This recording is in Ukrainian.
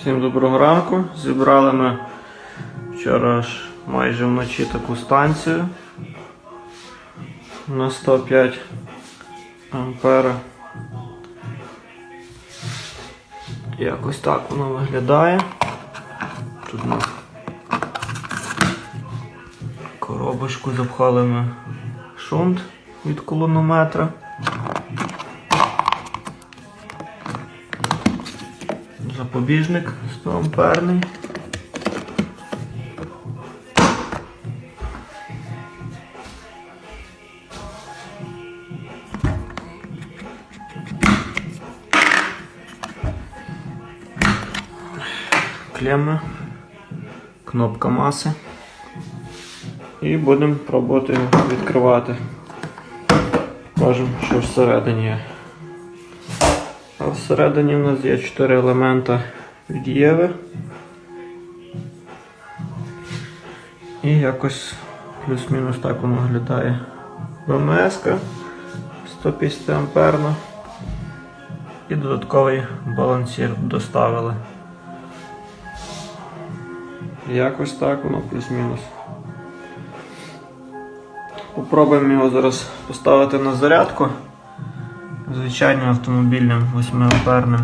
Всім доброго ранку. Зібрали ми вчора ж майже вночі таку станцію на 105 ампера. Якось так воно виглядає. Тут ми коробочку запхали ми шунт від колонометра. Запобіжник 100 амперний. Клемми, кнопка маси. І будемо пробувати відкривати. Покажемо, що всередині є. А всередині в нас є 4 елемента від Єви. І якось плюс-мінус так воно виглядає. ВМС 150 амперна. І додатковий балансір доставили. Якось так воно плюс-мінус. Попробуємо його зараз поставити на зарядку звичайним автомобільним 8 амперним